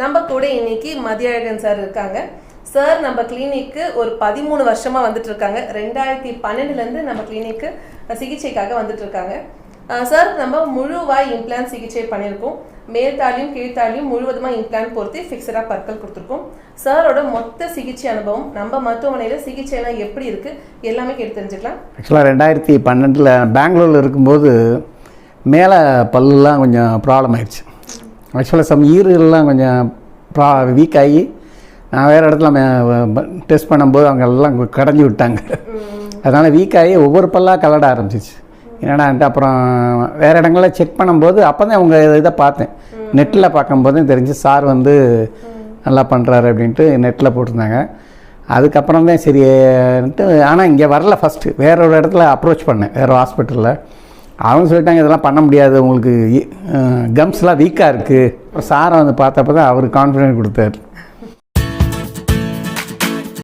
நம்ம கூட இன்னைக்கு மதியழகன் சார் இருக்காங்க. சார் நம்ம கிளினிக்கு ஒரு பதிமூணு வருஷமா வந்துட்டு இருக்காங்க ரெண்டாயிரத்தி பன்னெண்டுலேருந்து நம்ம கிளினிக்கு சிகிச்சைக்காக வந்துட்டு இருக்காங்க சார் நம்ம முழுவாய் இம்ப்ளான் சிகிச்சை பண்ணியிருக்கோம். மேல்தாலியும் கீழ்த்தாலியும் முழுவதுமா இம்ப்ளான் பொறுத்து ஃபிக்ஸடாக பற்கள் கொடுத்துருக்கோம். சாரோட மொத்த சிகிச்சை அனுபவம் நம்ம மருத்துவமனையில் சிகிச்சைலாம் எப்படி இருக்குது எல்லாமே கேட்டு தெரிஞ்சுக்கலாம். ஆக்சுவலாக ரெண்டாயிரத்தி பன்னெண்டில் பெங்களூரில் இருக்கும்போது மேலே பல்லுலாம் கொஞ்சம் ப்ராப்ளம் ஆயிடுச்சு. ஆக்சுவலாக சம் ஈறுலாம் கொஞ்சம் ப்ரா வீக் ஆகி நான் வேறு இடத்துல டெஸ்ட் பண்ணும்போது அவங்க எல்லாம் கடைஞ்சி விட்டாங்க. அதனால் வீக் ஆகி ஒவ்வொரு பல்லாக கலட ஆரம்பிச்சிச்சு. என்னடான்ட்டு அப்புறம் வேறு இடங்களில் செக் பண்ணும்போது அப்போ தான் அவங்க இதை பார்த்தேன். நெட்டில் பார்க்கும்போது தெரிஞ்சு சார் வந்து நல்லா பண்ணுறாரு அப்படின்ட்டு நெட்டில் போட்டிருந்தாங்க. அதுக்கப்புறம் தான் சரின்ட்டு ஆனால் இங்கே வரல ஃபஸ்ட்டு வேற ஒரு இடத்துல அப்ரோச் பண்ணேன். வேறு ஹாஸ்பிட்டலில் அவங்க சொல்லிட்டாங்க இதெல்லாம் பண்ண முடியாது உங்களுக்கு கம்ஸ்லாம் வீக்காக இருக்குது அப்புறம் சாரை வந்து பார்த்தப்ப தான் அவர் கான்ஃபிடென்ட் கொடுத்தாரு.